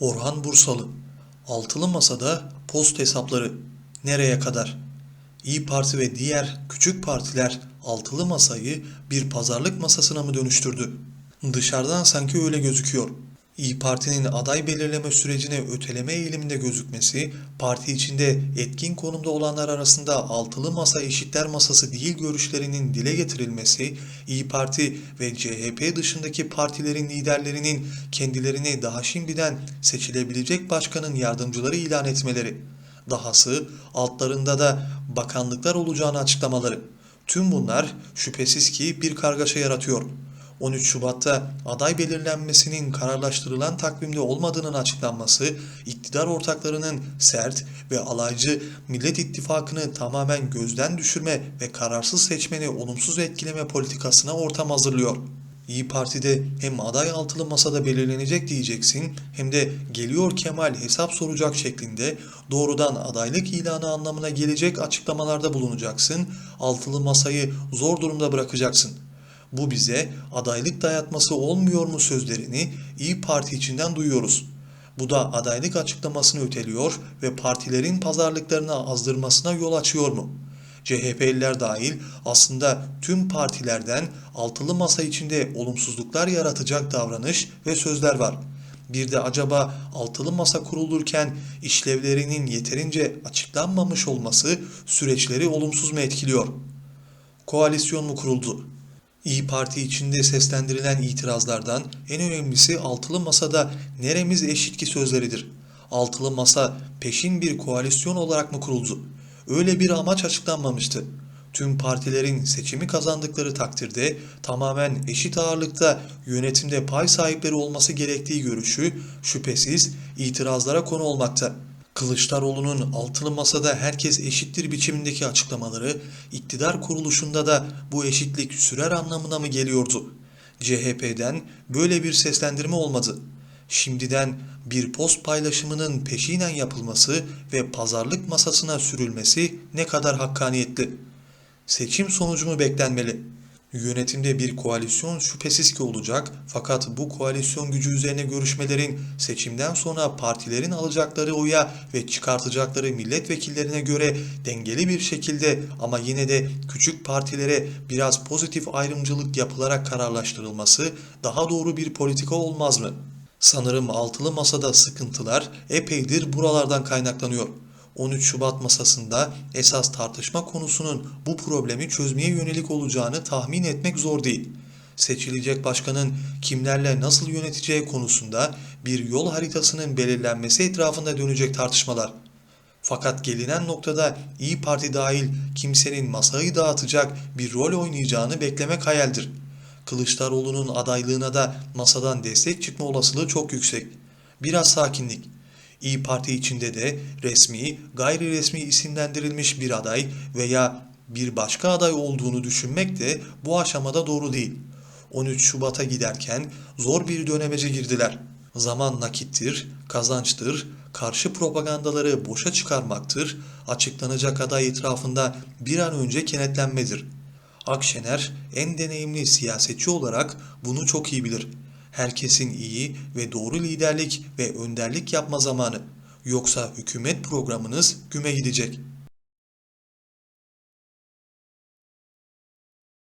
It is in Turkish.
Orhan Bursalı Altılı Masa'da post hesapları nereye kadar? İyi Parti ve diğer küçük partiler altılı masayı bir pazarlık masasına mı dönüştürdü? Dışarıdan sanki öyle gözüküyor. İyi Parti'nin aday belirleme sürecine öteleme eğiliminde gözükmesi, parti içinde etkin konumda olanlar arasında altılı masa eşitler masası değil görüşlerinin dile getirilmesi, İyi Parti ve CHP dışındaki partilerin liderlerinin kendilerini daha şimdiden seçilebilecek başkanın yardımcıları ilan etmeleri, dahası altlarında da bakanlıklar olacağını açıklamaları. Tüm bunlar şüphesiz ki bir kargaşa yaratıyor. 13 Şubat'ta aday belirlenmesinin kararlaştırılan takvimde olmadığının açıklanması, iktidar ortaklarının sert ve alaycı Millet İttifakı'nı tamamen gözden düşürme ve kararsız seçmeni olumsuz etkileme politikasına ortam hazırlıyor. İyi Parti'de hem aday altılı masada belirlenecek diyeceksin hem de geliyor Kemal hesap soracak şeklinde doğrudan adaylık ilanı anlamına gelecek açıklamalarda bulunacaksın. Altılı masayı zor durumda bırakacaksın. Bu bize adaylık dayatması olmuyor mu sözlerini İyi Parti içinden duyuyoruz. Bu da adaylık açıklamasını öteliyor ve partilerin pazarlıklarını azdırmasına yol açıyor mu? CHP'liler dahil aslında tüm partilerden altılı masa içinde olumsuzluklar yaratacak davranış ve sözler var. Bir de acaba altılı masa kurulurken işlevlerinin yeterince açıklanmamış olması süreçleri olumsuz mu etkiliyor? Koalisyon mu kuruldu? İyi Parti içinde seslendirilen itirazlardan en önemlisi altılı masada neremiz eşit ki sözleridir. Altılı masa peşin bir koalisyon olarak mı kuruldu? Öyle bir amaç açıklanmamıştı. Tüm partilerin seçimi kazandıkları takdirde tamamen eşit ağırlıkta yönetimde pay sahipleri olması gerektiği görüşü şüphesiz itirazlara konu olmakta. Kılıçdaroğlu'nun altılı masada herkes eşittir biçimindeki açıklamaları iktidar kuruluşunda da bu eşitlik sürer anlamına mı geliyordu? CHP'den böyle bir seslendirme olmadı. Şimdiden bir post paylaşımının peşinen yapılması ve pazarlık masasına sürülmesi ne kadar hakkaniyetli. Seçim sonucu mu beklenmeli? Yönetimde bir koalisyon şüphesiz ki olacak fakat bu koalisyon gücü üzerine görüşmelerin seçimden sonra partilerin alacakları oya ve çıkartacakları milletvekillerine göre dengeli bir şekilde ama yine de küçük partilere biraz pozitif ayrımcılık yapılarak kararlaştırılması daha doğru bir politika olmaz mı? Sanırım altılı masada sıkıntılar epeydir buralardan kaynaklanıyor. 13 Şubat masasında esas tartışma konusunun bu problemi çözmeye yönelik olacağını tahmin etmek zor değil. Seçilecek başkanın kimlerle nasıl yöneteceği konusunda bir yol haritasının belirlenmesi etrafında dönecek tartışmalar. Fakat gelinen noktada İyi Parti dahil kimsenin masayı dağıtacak bir rol oynayacağını beklemek hayaldir. Kılıçdaroğlu'nun adaylığına da masadan destek çıkma olasılığı çok yüksek. Biraz sakinlik. İyi Parti içinde de resmi, gayri resmi isimlendirilmiş bir aday veya bir başka aday olduğunu düşünmek de bu aşamada doğru değil. 13 Şubat'a giderken zor bir dönemece girdiler. Zaman nakittir, kazançtır, karşı propagandaları boşa çıkarmaktır, açıklanacak aday etrafında bir an önce kenetlenmedir. Akşener en deneyimli siyasetçi olarak bunu çok iyi bilir. Herkesin iyi ve doğru liderlik ve önderlik yapma zamanı. Yoksa hükümet programınız güme gidecek.''